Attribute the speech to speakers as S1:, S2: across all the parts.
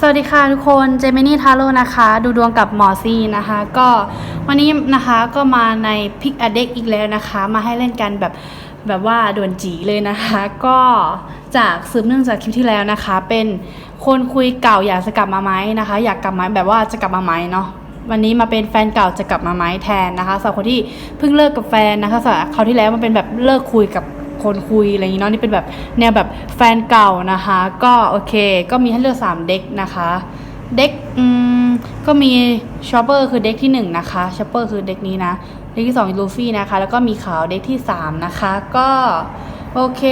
S1: สวัสดีค่ะทุกคนเจมินี่ทาโร่นะคะ ดูดวงกับหมอซีนะคะ ก็วันนี้นะคะก็มาในพิกอเด็กอีกแล้วนะคะ มาให้เล่นกันแบบแบบว่าด่วนจีเลยนะคะ ก็จากสืบเนื่องจากคลิปที่แล้วนะคะ เป็นคนคุยเก่าอยากจะกลับมาไหมนะคะ อยากกลับมาแบบว่าจะกลับมาไหมเนาะวันนี้มาเป็นแฟนเก่าจะกลับมาไหมแทนนะคะสำหรับคนที่เพิ่งเลิกกับแฟนนะคะสำหรับเขาวที่แล้วมันเป็นแบบเลิกคุยกับ คนคุยอะไรอย่างนี้เนาะนี่เป็นแบบแนวแบบแฟนเก่านะคะ ก็โอเค ก็มีให้เลือก3เด็กนะคะเด็กอืมก็มีชอปเปอร์คือเด็กที่1นะคะชอปเปอร์คือเด็กนี้นะเด็กที่2ลูฟี่นะคะ แล้วก็มีขาวเด็กที่3นะคะ ก็โอเค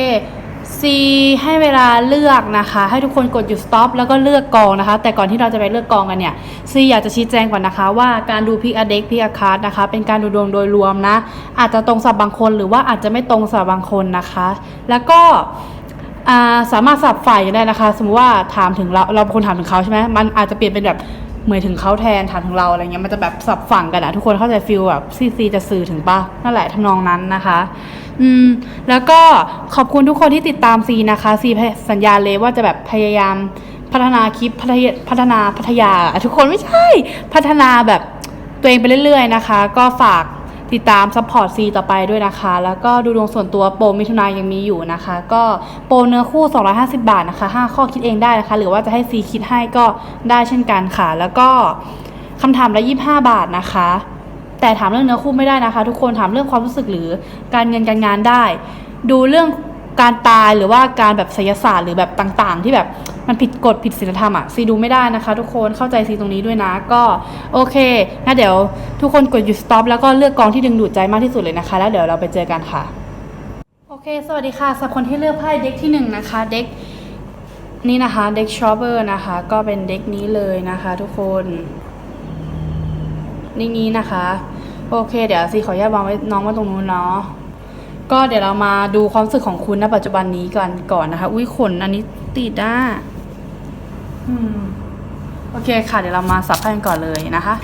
S1: ซีให้เวลาเลือกนะคะ ให้ทุกคนกดหยุด stop แล้วก็เลือกกองนะคะ แต่ก่อนที่เราจะไปเลือกกองกันเนี่ยซีอยากจะชี้แจงก่อนนะคะ ว่าการดูพิกอเด็กพิกอคาร์ดนะคะ เป็นการดูดวงโดยรวมนะ อาจจะตรงสับบางคนหรือว่าอาจจะไม่ตรงสับบางคนนะคะ แล้วก็สามารถสับฝ่ายกันได้นะคะ สมมติว่าถามถึงเราเราคนถามถึงเขาใช่ไหมมันอาจจะเปลี่ยนเป็นแบบเหมือนถึงเขาแทนถามถึงเราอะไรเงี้ยมันจะแบบสับฝั่งกันอะทุกคนเข้าใจฟิลแบบซีซีจะสื่อถึงปะนั่นแหละทำนองนั้นนะคะ อืม แล้วก็ขอบคุณทุกคนที่ติดตามซีนะคะ ซีสัญญาเลยว่าจะแบบพยายามพัฒนาคลิปพัฒนาพัฒนาพัทยา ทุกคนไม่ใช่ พัฒนาแบบตัวเองไปเรื่อยๆนะคะ ก็ฝากติดตามซัพพอร์ตซีต่อไปด้วยนะคะ แล้วก็ดูดวงส่วนตัวโปรมิถุนายยังมีอยู่นะคะ ก็โปรเนื้อคู่ 250 บาทนะคะ 5 ข้อคิดเองได้นะคะ หรือว่าจะให้ซีคิดให้ก็ได้เช่นกันค่ะ แล้วก็คำถามละ 25 บาทนะคะ แต่ถามเรื่องเนื้อคู่ไม่ได้นะคะ ทุกคนถามเรื่องความรู้สึกหรือการเงินการงานได้ ดูเรื่องการตายหรือว่าการแบบไสยศาสตร์หรือแบบต่างๆ ที่แบบมันผิดกฎผิดศีลธรรมอะซีดูไม่ได้นะคะ ทุกคนเข้าใจซีตรงนี้ด้วยนะ ก็โอเคงั้นเดี๋ยวทุกคนกดหยุด stop แล้วก็เลือกกองที่ดึงดูดใจมากที่สุดเลยนะคะ แล้วเดี๋ยวเราไปเจอกันค่ะ โอเค สวัสดีค่ะสำหรับคนที่เลือกไพ่เด็กที่หนึ่งนะคะเด็กนี่นะคะเด็กชอปเปอร์นะคะ ก็เป็นเด็กนี้เลยนะคะ ทุกคน นี่นี้นะคะ โอเค เดี๋ยวซีขออนุญาตวางไว้น้องไว้ตรงนู้นเนาะก็เดี๋ยวเรามาดูความรู้สึกของคุณณปัจจุบันนี้กันก่อนนะคะ อุ้ยขนอันนี้ติดอะอืมโอเคค่ะ เดี๋ยวเรามาสับไพ่กันก่อนเลยนะคะ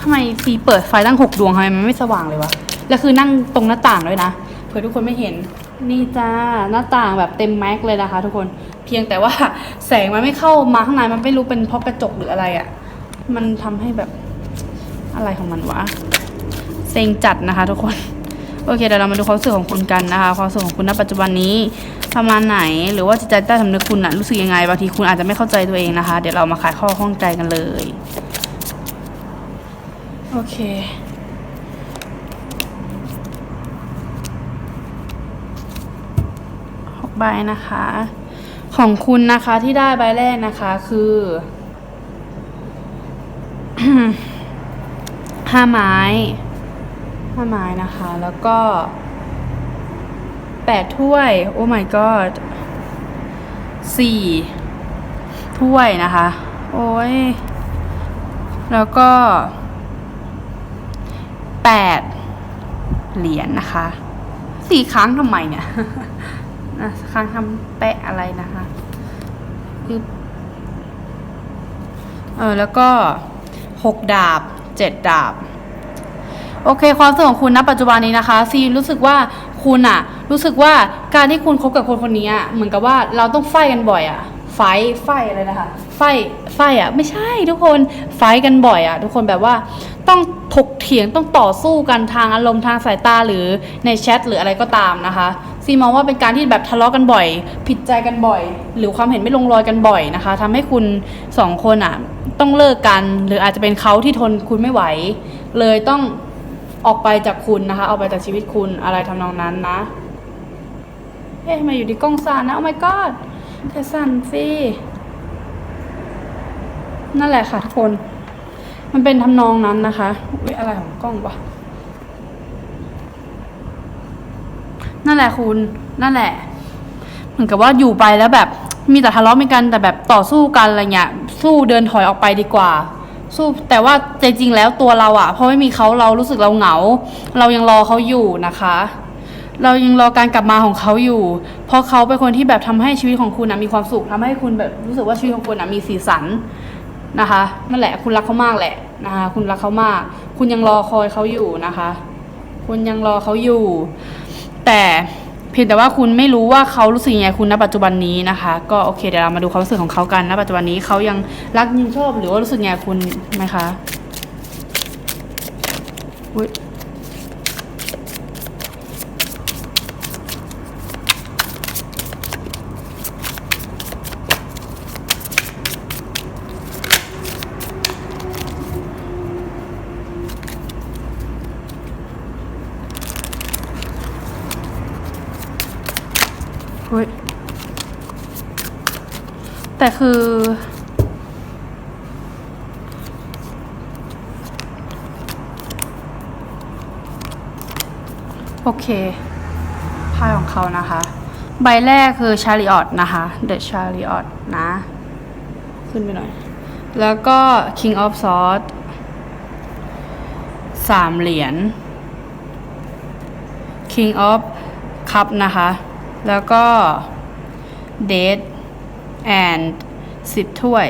S1: ทำไมซีเปิดไฟตั้งหกดวงทำไมมันไม่สว่างเลยวะ แล้วคือนั่งตรงหน้าต่างด้วยนะเผื่อทุกคนไม่เห็นนี่จ้าหน้าต่างแบบเต็มแม็กเลยนะคะ ทุกคนเพียงแต่ว่าแสงมันไม่เข้ามาข้างในมันไม่รู้เป็นเพราะกระจกหรืออะไรอะ่ะ มันทำให้แบบอะไรของมันวะเซ็งจัดนะคะทุกคนโอเคเดี๋ยวเรามาดูความรู้สึกของคุณกันนะคะ ความรู้สึกของคุณณปัจจุบันนี้ประมาณไหน หรือว่าจิตใจใต้สำนึกคุณอะรู้สึกยังไงบางทีคุณอาจจะไม่เข้าใจตัวเองนะคะ เดี๋ยวเรามาขายข้อข้องใจกันเลย โอเค หก ใบนะคะ ของคุณนะคะที่ได้ใบแรกนะคะคือห้าไม้ห้าไม้นะคะ แล้วก็แปดถ้วย โอ้ my god สี่ถ้วยนะคะ โอ้ย แล้วก็แปดเหรียญนะคะ สี่ครั้งทำไมเนี่ย นะครั้งทำแปะอะไรนะคะคือเออแล้วก็หกดาบเจ็ดดาบ โอเคความรู้สึกของคุณณปัจจุบันนี้นะคะซีรู้สึกว่าคุณอะรู้สึกว่าการที่คุณคบกับคนคนนี้อะเหมือนกับว่าเราต้องไฟกันบ่อยอะไฟไฟอะไรนะคะไฟไฟอะไม่ใช่ทุกคนไฟกันบ่อยอะทุกคนแบบว่าต้องถกเถียงต้องต่อสู้กันทางอารมณ์ทางสายตาหรือในแชทหรืออะไรก็ตามนะคะ ซีมองว่าเป็นการที่แบบทะเลาะกันบ่อย ผิดใจกันบ่อย หรือความเห็นไม่ลงรอยกันบ่อยนะคะทำให้คุณสองคนอะต้องเลิกกัน หรืออาจจะเป็นเขาที่ทนคุณไม่ไหว เลยต้องออกไปจากคุณนะคะออกไปจากชีวิตคุณอะไรทำนองนั้นนะเอ๊ะทำไมาอยู่ดีกล้องสั่นนะโอ้ my god แค่สั่นสินั่นแหละค่ะทุกคน มันเป็นทำนองนั้นนะคะอุ๊ยอะไรของกล้องวะ นั่นแหละคุณนั่นแหละ เหมือนกับว่าอยู่ไปแล้วแบบ มีแต่ทะเลาะมีกันแต่แบบต่อสู้กันอะไรเงี้ยสู้เดินถอยออกไปดีกว่า สู้แต่ว่าจริงๆแล้วตัวเราอะเพราะไม่มีเขาเรารู้สึกเราเหงา เรายังรอเขาอยู่นะคะ เรายังรอการกลับมาของเขาอยู่ เพราะเขาเป็นคนที่แบบทำให้ชีวิตของคุณนะมีความสุขทำให้คุณแบบรู้สึกว่าชีวิตของคุณนะมีสีสันนะคะนั่นแหละคุณรักเขามากแหละนะคะคุณรักเขามาก คุณยังรอคอยเขาอยู่นะคะ คุณยังรอเขาอยู่ แต่เพียงแต่ว่าคุณไม่รู้ว่าเขารู้สึกยังไงคุณณปัจจุบันนี้นะคะ ก็โอเคเดี๋ยวเรามาดูความรู้สึกของเขากันณปัจจุบันนี้เขายังรักยังชอบหรือว่ารู้สึกยังไงคุณไหมคะอุ๊ยอุ๊ย แต่คือ โอเคไพ่ของเขานะคะ ใบแรกคือ Chariot นะคะ The Chariot นะ ขึ้นไปหน่อย แล้วก็ King of Swords สามเหรียญ King of Cup นะคะ แล้วก็ Dead and สิบถ้วย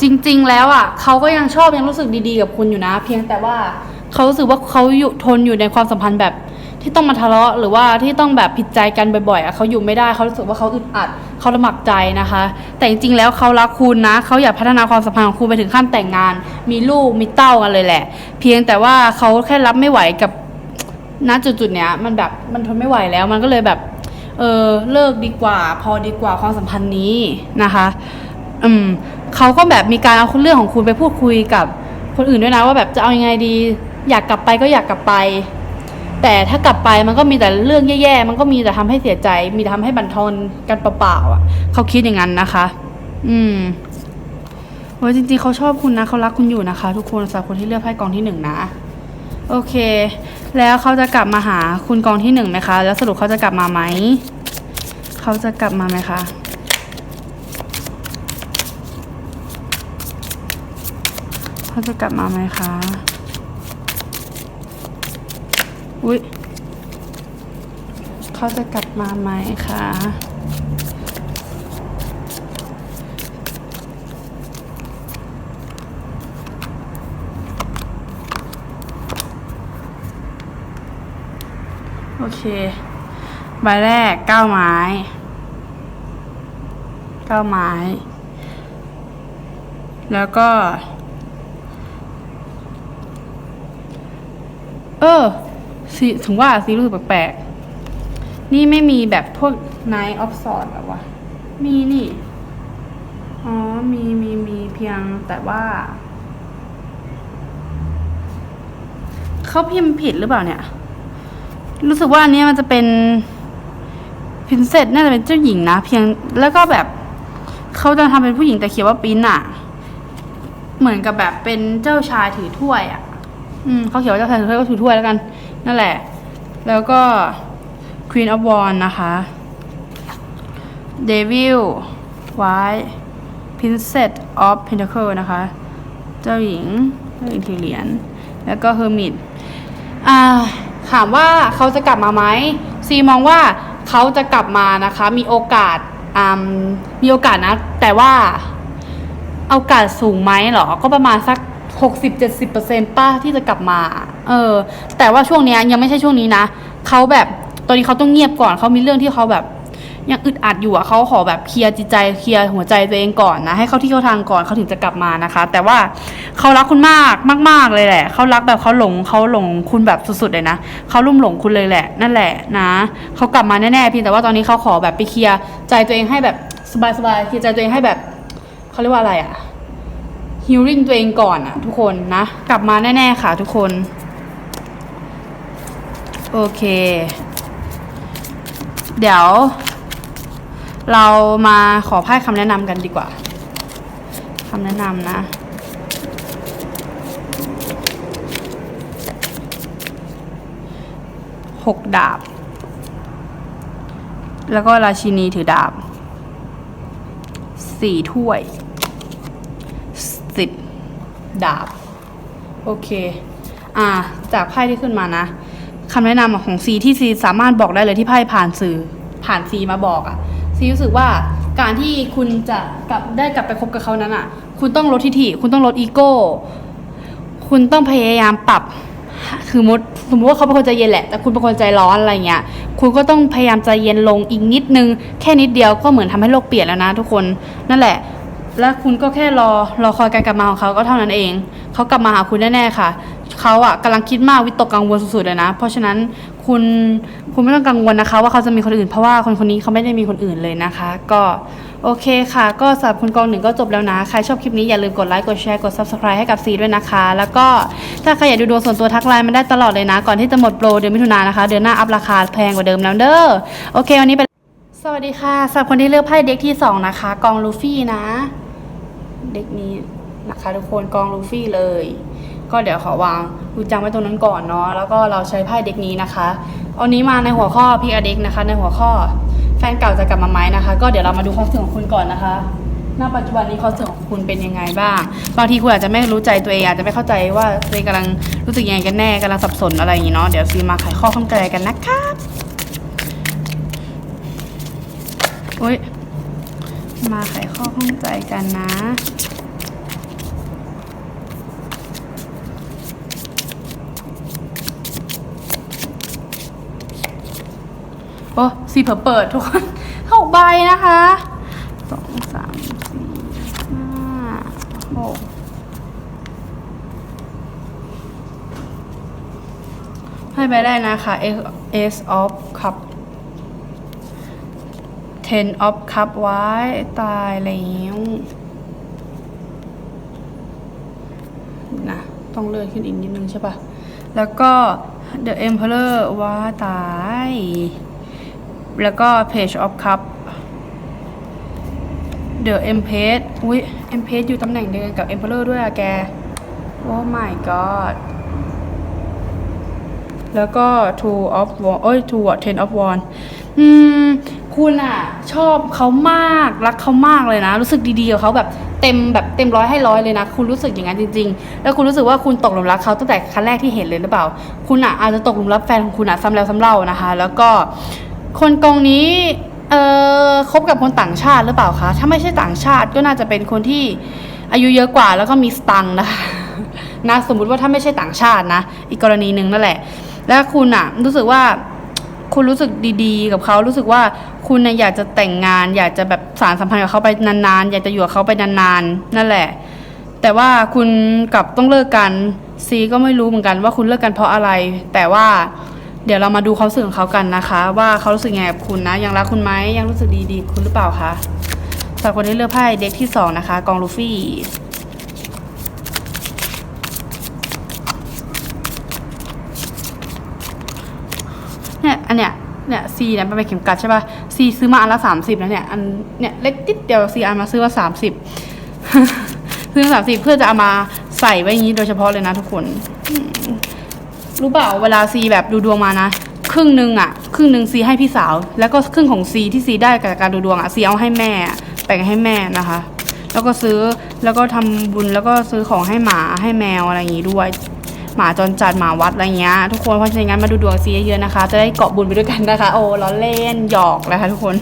S1: จริง ๆ แล้วอะเขาก็ยังชอบยังรู้สึกดีๆ กับคุณอยู่นะ เพียงแต่ว่าเขารู้สึกว่าเขาอยู่ทนอยู่ในความสัมพันธ์แบบที่ต้องมาทะเลาะหรือว่าที่ต้องแบบผิดใจกันบ่อยๆอะเขาอยู่ไม่ได้เขารู้สึกว่าเขาอึดอัดเขาลำบากใจนะคะ แต่จริงๆแล้วเขารักคุณนะเขาอยากพัฒนาความสัมพันธ์ของคุณไปถึงขั้นแต่งงาน มีลูกมีเต้ากันเลยแหละ เพียงแต่ว่าเขาแค่รับไม่ไหวกับณจุดๆเนี้ยมันแบบมันทนไม่ไหวแล้วมันก็เลยแบบ เออเลิกดีกว่า พอดีกว่าความสัมพันธ์นี้นะคะ อืมเขาก็แบบมีการเอาเรื่องของคุณไปพูดคุยกับคนอื่นด้วยนะว่าแบบจะเอายังไงดี อยากกลับไปก็อยากกลับไป แต่ถ้ากลับไปมันก็มีแต่เรื่องแย่ๆมันก็มีแต่ทำให้เสียใจ มีแต่ทำให้บั่นทอนกันเปล่าๆอะเขาคิดอย่างนั้นนะคะ อืมโอ้ยจริงๆเขาชอบคุณนะเขารักคุณอยู่นะคะ ทุกคนสำหรับคนที่เลือกไพ่กองที่หนึ่งนะ โอเค แล้วเขาจะกลับมาหาคุณกองที่หนึ่งไหมคะ แล้วสรุปเขาจะกลับมาไหม เขาจะกลับมาไหมคะ เขาจะกลับมาไหมคะ อุ๊ย เขาจะกลับมาไหมคะ เค ใบแรกเก้าไม้เก้าไม้ แล้วก็ เออสีถึงว่าสีรู้สึกแปลกๆ นี่ไม่มีแบบพวก Nine of Swords หรอวะ มีนี่ อ๋อ มีมีมีเพียงแต่ว่า เขาพิมพ์ผิดหรือเปล่าเนี่ย รู้สึกว่าอันนี้มันจะเป็นพินเซสน่าจะเป็นเจ้าหญิงนะ เพียงแล้วก็แบบเขาจะทำเป็นผู้หญิงแต่เขียนว่าปินอะเหมือนกับแบบเป็นเจ้าชายถือถ้วยอะอืมเขาเขียนว่าเจ้าชายถือถ้วยก็ถือถ้วยแล้วกัน นั่นแหละ แล้วก็ Queen of Wands นะคะ Devil White Princess of Pentacle นะคะ เจ้าหญิงเจ้าหญิงถือเหรียญแล้วก็ Hermit อ่า ถามว่าเขาจะกลับมาไหมซีมองว่าเขาจะกลับมานะคะ มีโอกาสมีโอกาสนะ แต่ว่าโอกาสสูงไหมเหรอ ก็ประมาณสัก60-70%ป้าที่จะกลับมา เออ แต่ว่าช่วงนี้ยังไม่ใช่ช่วงนี้นะเขาแบบตอนนี้เขาต้องเงียบก่อนเขามีเรื่องที่เขาแบบ ยังอึดอัดอยู่อะเขาขอแบบเคลียร์จิตใจเคลียร์หัวใจตัวเองก่อนนะ ให้เขาที่เขาทางก่อนเขาถึงจะกลับมานะคะ แต่ว่าเขารักคุณมากมาก ๆเลยแหละเขารักแบบเขาหลงเขาหลงคุณแบบสุดๆเลยนะเขาลุ่มหลงคุณเลยแหละ นั่นแหละนะเขากลับมาแน่ๆเพียงแต่ว่าตอนนี้เขาขอแบบไปเคลียร์ใจตัวเองให้แบบสบายๆเคลียร์ใจตัวเองให้แบบเขาเรียกว่าอะไรอะฮิลลิ่งตัวเองก่อนอะทุกคนนะ กลับมาแน่ๆค่ะ ทุกคน โอเค เดี๋ยว เรามาขอไพ่คำแนะนำกันดีกว่าคำแนะนำนะหกดาบ แล้วก็ราชินีถือดาบสี่ถ้วยสิบดาบ โอเค อ่า จากไพ่ที่ขึ้นมานะคำแนะนำของซีที่ซีสามารถบอกได้เลยที่ไพ่ผ่านสื่อผ่านซีมาบอกอะ ซีรู้สึกว่าการที่คุณจะกลับได้กลับไปคบกับเขานั้นอะคุณต้องลดทิฐิ คุณต้องลดอีโก้ คุณต้องพยายามปรับ คือมดสมมติว่าเขาเป็นคนใจเย็นแหละ แต่คุณเป็นคนใจร้อนอะไรเงี้ย คุณก็ต้องพยายามใจเย็นลงอีกนิดนึง แค่นิดเดียวก็เหมือนทำให้โลกเปลี่ยนแล้วนะทุกคน นั่นแหละ แล้วคุณก็แค่รอรอคอยการกลับมาของเขาก็เท่านั้นเอง เขากลับมาหาคุณแน่ๆค่ะ เขาอะกำลังคิดมากวิตกกังวลสุดๆเลยนะ เพราะฉะนั้นคุณคุณไม่ต้องกังวลนะคะ ว่าเขาจะมีคนอื่น เพราะว่าคนคนนี้เขาไม่ได้มีคนอื่นเลยนะคะ ก็โอเคค่ะ ก็สำหรับคุณกองหนึ่งก็จบแล้วนะ ใครชอบคลิปนี้อย่าลืมกดไลค์กดแชร์กด subscribe ให้กับซีด้วยนะคะ แล้วก็ถ้าใครอยากดูดวงส่วนตัวทักไลน์มาได้ตลอดเลยนะ ก่อนที่จะหมดโปรเดือนมิถุนายนนะคะ เดือนหน้าอัพราคาแพงกว่าเดิมแล้วเด้อโอเควันนี้ไปสวัสดีค่ะสำหรับคนที่เลือกไพ่เด็กที่สองนะคะ กองลูฟี่นะ เด็กนี้นะคะทุกคนกองลูฟี่เลย ก็เดี๋ยวขอวางดูจังไว้ตรงนั้นก่อนเนาะแล้วก็เราใช้ไพ่เด็กนี้นะคะเอานี้มาในหัวข้อพิกอเด็กนะคะ ในหัวข้อแฟนเก่าจะกลับมาไหมนะคะ ก็เดี๋ยวเรามาดูความรู้สึกของคุณก่อนนะคะณปัจจุบันนี้ความรู้สึกของคุณเป็นยังไงบ้างบางทีคุณอาจจะไม่รู้ใจตัวเองอาจจะไม่เข้าใจว่าตัวเองกำลังรู้สึกยังไงกันแน่กำลังสับสนอะไรอย่างนี้เนาะเดี๋ยวซีมาไขข้อข้องใจกันนะครับโอ๊ยมาไขข้อข้องใจกันนะ โอ้สีเผอเปิดทุกคนหกใบนะคะสองสามสี่ห้าหกให้ไปได้นะคะ Ace of Cup Ten of Cup ไว้ตายแล้วนะต้องเลื่อนขึ้นอีกนิดนึงใช่ปะแล้วก็ The Emperor ว่าตาย แล้วก็ Page of Cup The Empress อุ้ย Empress อยู่ตำแหน่งเดียวกันกับ Emperor ด้วยอะแก โอ้ my god แล้วก็ Two of Wands เอ้ย Two Ten of Wands อืม คุณอะชอบเขามาก รักเขามากเลยนะ รู้สึกดีๆกับเขาแบบเต็มแบบเต็มร้อยให้ร้อยเลยนะ คุณรู้สึกอย่างนั้นจริง ๆ แล้วคุณรู้สึกว่าคุณตกหลุมรักเขาตั้งแต่ครั้งแรกที่เห็นเลยหรือเปล่า คุณอะอาจจะตกหลุมรักแฟนของคุณอะซ้ำแล้วซ้ำเล่านะคะ แล้วก็ คนกองนี้เอ่อคบกับคนต่างชาติหรือเปล่าคะ ถ้าไม่ใช่ต่างชาติก็น่าจะเป็นคนที่อายุเยอะกว่าแล้วก็มีสตังค์นะคะนะสมมุติว่าถ้าไม่ใช่ต่างชาตินะ อีกกรณีหนึ่งนั่นแหละ แล้วคุณอะรู้สึกว่าคุณรู้สึกดีๆ กับเขารู้สึกว่าคุณเนี่ยอยากจะแต่งงาน อยากจะแบบสารสัมพันธ์กับเขาไปนานๆ อยากจะอยู่กับเขาไปนานๆ นั่นแหละ แต่ว่าคุณกับต้องเลิกกันซีก็ไม่รู้เหมือนกันว่าคุณเลิกกันเพราะอะไร แต่ว่า เดี๋ยวเรามาดูความรู้สึกของเขากันนะคะ ว่าเขารู้สึกไงกับคุณนะ ยังรักคุณไหมยังรู้สึกดีๆคุณหรือเปล่าคะสำหรับคนที่เลือกไพ่เด็กที่สองนะคะ กองลูฟี่เนี่ยอันเนี้ยเนี่ยซีเนี่ยมันเป็นเข็มกัดใช่ป่ะซีซื้อมาอันละสามสิบแล้วเนี่ยอันเนี่ยเล็กนิดเดียวซีอันมาซื้อมาสามสิบซื้อมาสามสิบเพื่อจะเอามาใส่ไว้อย่างนี้โดยเฉพาะเลยนะทุกคน รู้เปล่าเวลาซีแบบดูดวงมานะ ครึ่งหนึ่งอะ ครึ่งหนึ่งซีให้พี่สาว แล้วก็ครึ่งของซีที่ซีได้จากการดูดวงอะซีเอาให้แม่แบ่งให้แม่นะคะ แล้วก็ซื้อแล้วก็ทำบุญแล้วก็ซื้อของให้หมาให้แมวอะไรอย่างงี้ด้วย หมาจรจัดหมาวัดอะไรเงี้ยทุกคนเพราะฉะนั้นมาดูดวงซีเยอะๆนะคะ จะได้เกาะบุญไปด้วยกันนะคะ โอ้ล้อเล่นหยอกนะคะทุกคน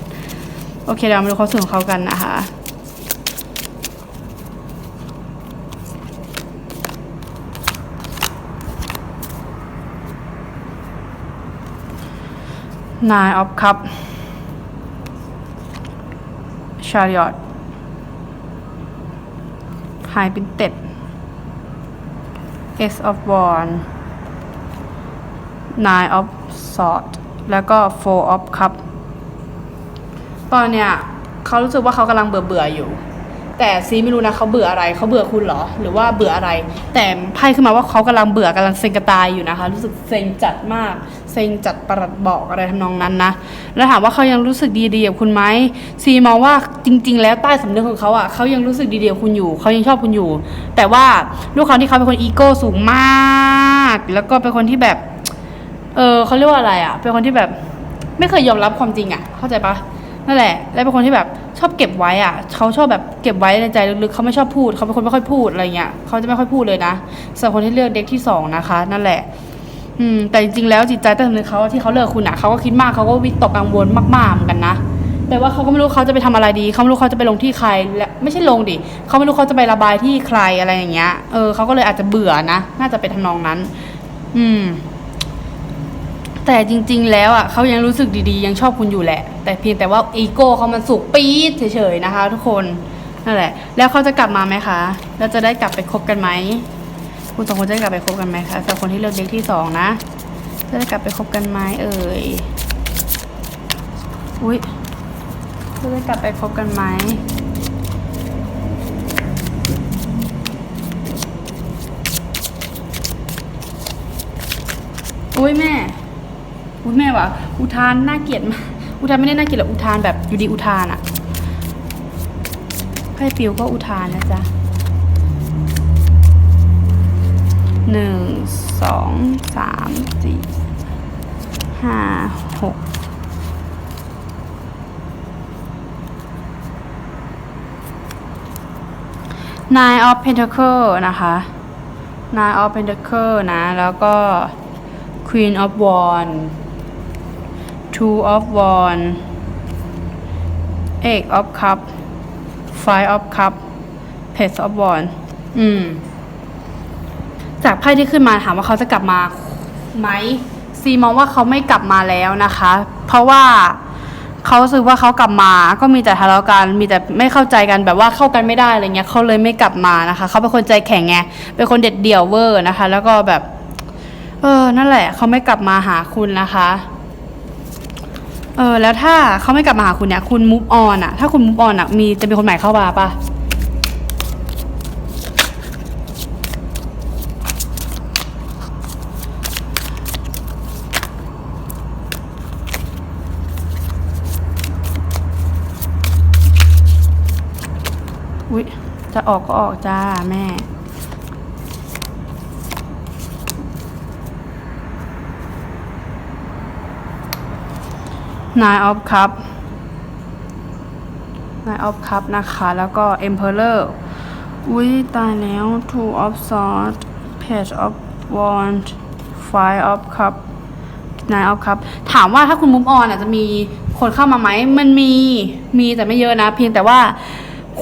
S1: โอเคเรามาดูความรู้สึกของเขากันนะคะ Nine of Cup Chariot High Pinted Ace of Wands Nine of Swords แล้วก็ Four of Cup ตอนเนี้ยเขารู้สึกว่าเขากำลังเบื่อเบื่อๆอยู่ แต่ซีไม่รู้นะเขาเบื่ออะไรเขาเบื่อคุณเหรอ หรือว่าเบื่ออะไร แต่ไพ่ขึ้นมาว่าเขากำลังเบื่อกำลังเซ็งกระตายอยู่นะคะ รู้สึกเซ็งจัดมาก เซ็งจัดประหลัดบอกอะไรทำนองนั้นนะ แล้วถามว่าเขายังรู้สึกดีๆกับคุณไหมซีมองว่าจริง ๆ แล้วใต้สำนึกของเขาอะเขายังรู้สึกดีๆกับคุณอยู่เขายังชอบคุณอยู่ แต่ว่าด้วยความที่เขาเป็นคนอีโก้สูงมาก แล้วก็เป็นคนที่แบบ เออเขาเรียกว่าอะไรอะ เป็นคนที่แบบ ไม่เคยยอมรับความจริงอะ เข้าใจปะนั่นแหละ แล้วเป็นคนที่แบบ ชอบเก็บไว้อะเขาชอบแบบเก็บไว้ในใจลึกๆเขาไม่ชอบพูดเขาเป็นคนไม่ค่อยพูดอะไรเงี้ยเขาจะไม่ค่อยพูดเลยนะสำหรับคนที่เลือกเด็กที่สองนะคะ นั่นแหละ อืม แต่จริงๆแล้วจิตใจใต้สำนึกเขาที่เขาเลิกคุณอะเขาก็คิดมากเขาก็วิตกกังวลมากๆเหมือนกันนะไปแต่ว่าเขาก็ไม่รู้เขาจะไปทำอะไรดี เขาไม่รู้เขาจะไปลงที่ใครและไม่ใช่ลงดิเขาไม่รู้เขาจะไประบายที่ใครอะไรอย่างเงี้ย เออเขาก็เลยอาจจะเบื่อนะ น่าจะเป็นทำนองนั้น อืม แต่จริง ๆ แล้วอะเขายังรู้สึกดีๆ ยังชอบคุณอยู่แหละ แต่เพียงแต่ว่าอีโก้เขามันสุกปี๊ดเฉยๆนะคะ ทุกคนนั่นแหละ แล้วเขาจะกลับมาไหมคะแล้วจะได้กลับไปคบกันไหมคุณสองคนจะได้กลับไปคบกันไหมคะสำหรับคนที่เลือกเด็กที่สองนะจะได้กลับไปคบกันไหมเอ่ยอุ้ยจะได้กลับไปคบกันไหมอุ้ยแม่ อุ้ยแม่วะอุทานน่าเกลียดมากอุทานไม่ได้น่าเกลียดหรอกอุทานแบบอยู่ดีอุทานอะไพ่ปิวก็อุทานนะจ๊ะหนึ่งสองสามสี่ห้าหกนายออฟเพนท c เคิลนะคะ Nine of Pentacle นะ แล้วก็ Queen of Wands Two of Wands Eight of Cup Five of Cup Page of Wands อืม จากไพ่ที่ขึ้นมาถามว่าเขาจะกลับมาไหมซีมองว่าเขาไม่กลับมาแล้วนะคะ เพราะว่าเขาสึกว่าเขากลับมา ก็มีแต่ทะเลาะกัน มีแต่ไม่เข้าใจกันแบบว่าเข้ากันไม่ได้อะไรเงี้ยเขาเลยไม่กลับมานะคะ เขาเป็นคนใจแข็งไง เป็นคนเด็ดเดี่ยวเวอร์นะคะ แล้วก็แบบ เออ นั่นแหละ เขาไม่กลับมาหาคุณนะคะ เออแล้วถ้าเขาไม่กลับมาหาคุณเนี่ย คุณมูฟออนอะถ้าคุณมูฟออนอะมีจะมีคนใหม่เข้ามาปะอุ๊ยจะออกก็ออกจ้าแม่ Nine of Cup Nine of Cup นะคะ แล้วก็ Emperor อุ้ยตายแล้ว Two of Swords Page of Wands Five of Cup Nine of Cup ถามว่าถ้าคุณมุมออนอะจะมีคนเข้ามาไหม มันมี มีแต่ไม่เยอะนะ เพียงแต่ว่า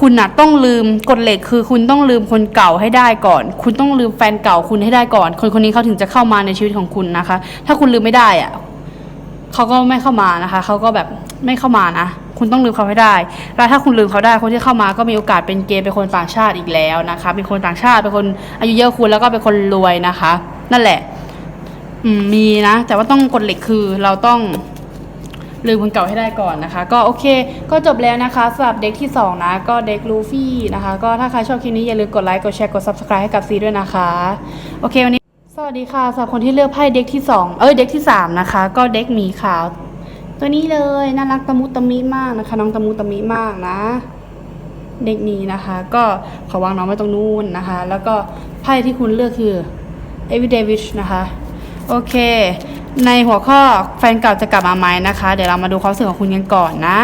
S1: คุณน่ะต้องลืมกฎเหล็กคือคุณต้องลืมคนเก่าให้ได้ก่อน คุณต้องลืมแฟนเก่าคุณให้ได้ก่อน คนคนนี้เขาถึงจะเข้ามาในชีวิตของคุณนะคะ ถ้าคุณลืมไม่ได้อะ เขาก็ไม่เข้ามานะคะ เขาก็แบบไม่เข้ามานะ คุณต้องลืมเขาให้ได้ แล้วถ้าคุณลืมเขาได้ คนที่เข้ามาก็มีโอกาสเป็นเกย์เป็นคนต่างชาติอีกแล้วนะคะ เป็นคนต่างชาติ เป็นคนอายุเยอะคุณแล้วก็เป็นคนรวยนะคะ นั่นแหละมีนะ แต่ว่าต้องกฎเหล็กคือเราต้องลืมคนเก่าให้ได้ก่อนนะคะ ก็โอเค ก็จบแล้วนะคะสำหรับเด็กที่ 2 นะ ก็เด็กลูฟี่นะคะ ก็ถ้าใครชอบคลิปนี้อย่าลืมกดไลค์ กดแชร์ กด subscribe ให้กับซีด้วยนะคะ โอเควันนี้ สวัสดีค่ะสำหรับคนที่เลือกไพ่เด็กที่2เอ้ยเด็กที่3นะคะ ก็เด็กหมีขาว ตัวนี้เลยน่ารักตะมุตะมิมากนะคะ น้องตะมุตะมิมากนะ เด็กนี้นะคะ ก็ขอวางน้องไว้ตรงนู้นนะคะ แล้วก็ไพ่ที่คุณเลือกคือ everyday wish นะคะ โอเค ในหัวข้อแฟนเก่าจะกลับมาไหมนะคะ เดี๋ยวเรามาดูความรู้สึกของคุณกันก่อนนะ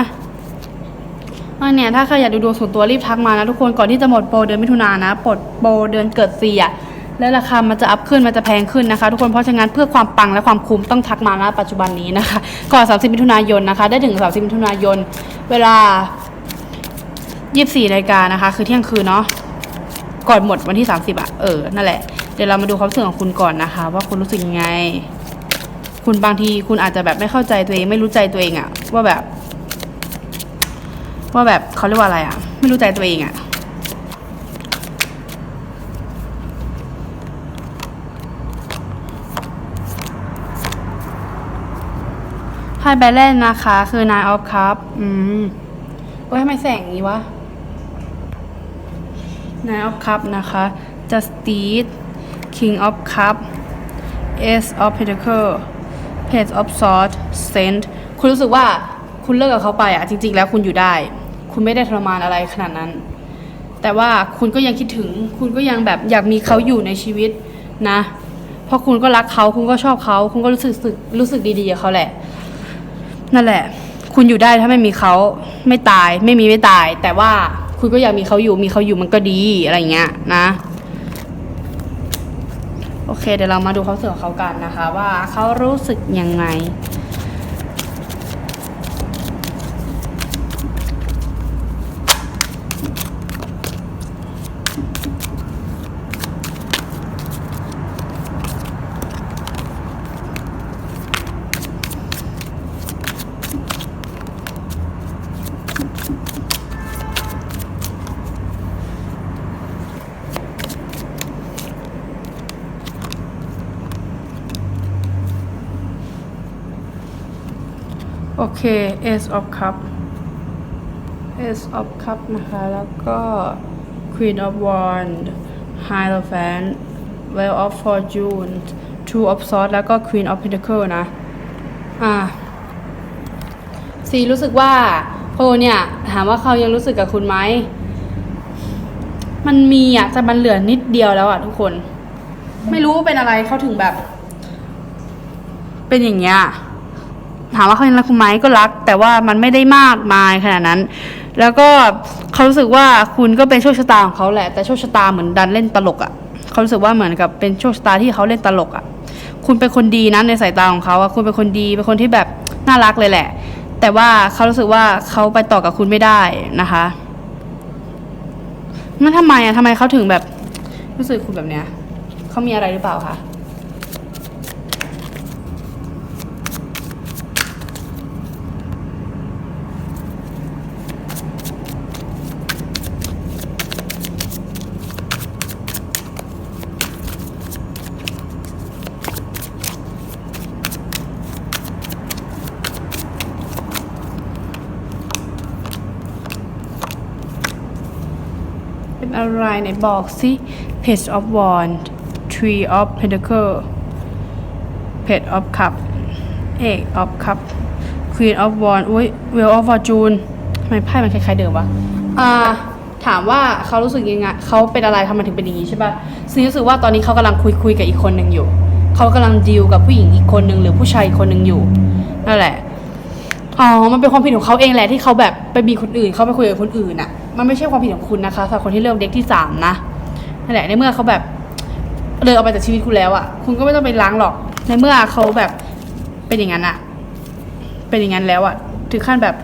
S1: อันเนี่ยถ้าใครอยากดูดวงส่วนตัวรีบทักมานะทุกคนก่อนที่จะหมดโปรเดือนมิถุนายนนะปลดโปรเดือนเกิดเสีย และราคามันจะอัพขึ้นมันจะแพงขึ้นนะคะ ทุกคนเพราะฉะนั้นเพื่อความปังและความคุ้มต้องทักมาณปัจจุบันนี้นะคะก่อน 30 มิถุนายนนะคะ ได้ถึง 30 มิถุนายน เวลา 24นาฬิกานะคะ คือเที่ยงคืนเนาะก่อนหมดวันที่ 30อะเออนั่นแหละเดี๋ยวเรามาดูความรู้สึกของคุณก่อนนะคะ ว่าคุณรู้สึกยังไง คุณบางทีคุณอาจจะแบบไม่เข้าใจตัวเอง ไม่รู้ใจตัวเองอะว่าแบบ ว่าแบบเขาเรียกว่าอะไรอะไม่รู้ใจตัวเองอะ พ่ใบแรกนะคะ คือ Nine of Cup อืมโอ้ยทำไมแสงอย่างนี้วะ Nine of Cup นะคะ Justice King of Cup Ace of Pentacle Page of Swords Saint คุณรู้สึกว่าคุณเลิกกับเขาไปอะจริง ๆ แล้วคุณอยู่ได้ คุณไม่ได้ทรมานอะไรขนาดนั้น แต่ว่าคุณก็ยังคิดถึง คุณก็ยังแบบอยากมีเขาอยู่ในชีวิตนะ เพราะคุณก็รักเขา คุณก็ชอบเขา คุณก็รู้สึกรู้สึกดีๆกับเขาแหละ นั่นแหละ คุณอยู่ได้ถ้าไม่มีเขาไม่ตายไม่มีไม่ตาย แต่ว่าคุณก็อยากมีเขาอยู่มีเขาอยู่มันก็ดีอะไรเงี้ยนะโอเค เดี๋ยวเรามาดูความรู้สึกของเขากันนะคะ ว่าเขารู้สึกยังไง เค Ace of Cup Ace of Cup นะคะ แล้วก็ Queen of Wand Hierophant Well of Fortune Two of Swords แล้วก็ Queen of Pentacle นะ อ่าซีรู้สึกว่าโพเนี่ย ถามว่าเขายังรู้สึกกับคุณไหม มันมีอะแต่มันเหลือนิดเดียวแล้วอะทุกคน ไม่รู้เป็นอะไรเขาถึงแบบ เป็นอย่างเงี้ย ถามว่าเขายังรักคุณไหมก็รัก แต่ว่ามันไม่ได้มากมายขนาดนั้น แล้วก็เขารู้สึกว่าคุณก็เป็นโชคชะตาของเขาแหละ แต่โชคชะตาเหมือนดันเล่นตลกอะ่ะเขารู้สึกว่าเหมือนกับเป็นโชคชะตาที่เขาเล่นตลกอะ่ะ คุณเป็นคนดีนะในสายตาของเขาอะคุณเป็นคนดีเป็นคนที่แบบน่ารักเลยแหละ แต่ว่าเขารู้สึกว่าเขาไปต่อกับคุณไม่ได้นะคะนั่นทำไมอะทำไมเขาถึงแบบรู้สึกคุณแบบเนี้ยเขามีอะไรหรือเปล่าคะ อะไรไหนบอกสิ Page of Wand Tree of Pentacle Page of Cup Eight of Cup Queen of Wand อุ้ย Wheel of Fortune ทำไมไพ่มันคล้ายๆเดิมวะ อ่า ถามว่าเขารู้สึกยังไงเขาเป็นอะไรทำไมถึงเป็นอย่างนี้ใช่ปะ่ะซีรู้สึกว่าตอนนี้เขากำลังคุยคุยกับอีกคนหนึ่งอยู่ เขากำลังดีลกับผู้หญิงอีกคนหนึ่งหรือผู้ชายอีกคนหนึ่งอยู่ นั่นแหละ อ๋อ มันเป็นความผิดของเขาเองแหละที่เขาแบบไปมีคนอื่น เขาไปคุยกับคนอื่นอะ่ะ มันไม่ใช่ความผิดของคุณนะคะสำหรับคนที่เลือกเด็กที่สามนะนั่นแหละในเมื่อเขาแบบเลยออกไปจากชีวิตคุณแล้วอะ่ะ คุณก็ไม่ต้องไปล้างหรอก ในเมื่อเขาแบบเป็นอย่างนั้นอะ่ะ เป็นอย่างนั้นแล้วอะ่ะ ถึงขั้นแบบ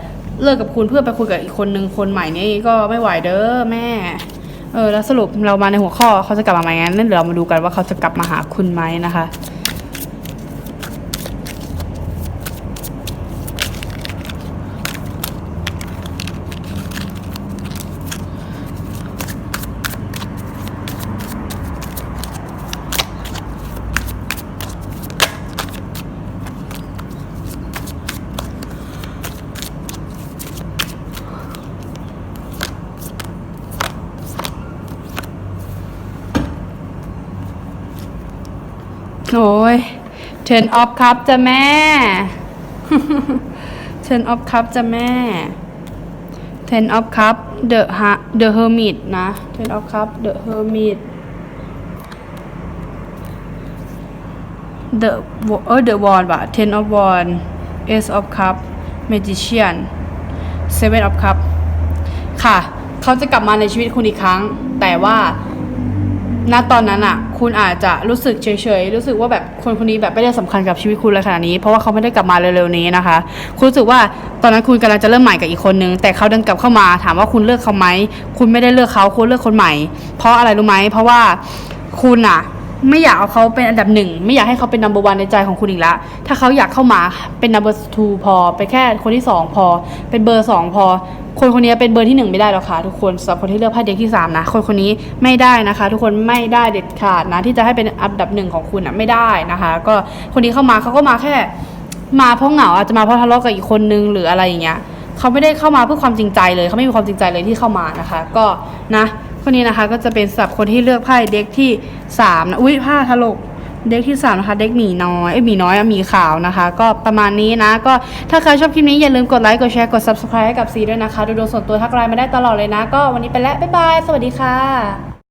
S1: เลิกกับคุณเพื่อไปคุยกับอีกคนนึงคนใหม่นี่ก็ไม่ไหวเด้อแม่ เออแล้วสรุปเรามาในหัวข้อเขาจะกลับมาไหมงั้นเดี๋ยวเรามาดูกันว่าเขาจะกลับมาหาคุณไหมนะคะ โอ้ยเชิญออฟครับจะแม่ เชิญออฟครับจะแม่เทนออฟครับเดอะฮะเดอะเฮอร์มิตนะเทนออฟครับเดอะเฮอร์มิตเดอะเออเดอะวอนว่ะเทนออฟวอนเอสออฟคัพเมจิเชียนเซเว่นออฟคัพค่ะ เขาจะกลับมาในชีวิตคุณอีกครั้ง แต่ว่า ณตอนนั้นอะ คุณอาจจะรู้สึกเฉยๆ รู้สึกว่าแบบคนคนนี้แบบไม่ได้สำคัญกับชีวิตคุณเลยขนาดนี้ เพราะว่าเขาไม่ได้กลับมาเร็วๆนี้นะคะ คุณรู้สึกว่าตอนนั้นคุณกำลังจะเริ่มใหม่กับอีกคนนึง แต่เขาเดินกลับเข้ามา ถามว่าคุณเลือกเขาไหม คุณไม่ได้เลือกเขา คุณเลือกคนใหม่ เพราะอะไรรู้ไหม เพราะว่าคุณอะไม่อยากเอาเขาเป็นอันดับหนึ่งไม่อยากให้เขาเป็น number one ในใจของคุณอีกละถ้าเขาอยากเข้ามาเป็น number two พอ ไปแค่คนที่สองพอ เป็นเบอร์สองพอ คนคนนี้เป็นเบอร์ที่หนึ่งไม่ได้หรอกค่ะทุกคนสำหรับคนที่เลือกไพ่เด็กที่สามนะ คนคนนี้ไม่ได้นะคะ ทุกคนไม่ได้เด็ดขาดนะ ที่จะให้เป็นอันดับหนึ่งของคุณอะไม่ได้นะคะ ก็คนนี้เข้ามาเขาก็มาแค่ มาเพราะเหงาอาจจะมาเพราะทะเลาะกับอีกคนนึงหรืออะไรอย่างเงี้ยเขาไม่ได้เข้ามาเพื่อความจริงใจเลยเขาไม่มีความจริงใจเลยที่เข้ามานะคะ ก็นะ คนนี้นะคะก็จะเป็นสับคนที่เลือกไพ่เด็กที่สามนะอุ้ยผ้าถลก เด็กที่สามนะคะเด็กหมีน้อยเอ้ยหมีน้อยอะหมีขาวนะคะ ก็ประมาณนี้นะ ก็ถ้าใครชอบคลิปนี้อย่าลืมกดไลค์กดแชร์กด subscribe ให้กับซีด้วยนะคะ ดูดวงส่วนตัวทักไลน์มาได้ตลอดเลยนะ ก็วันนี้ไปแล้ว บ๊ายบาย สวัสดีค่ะ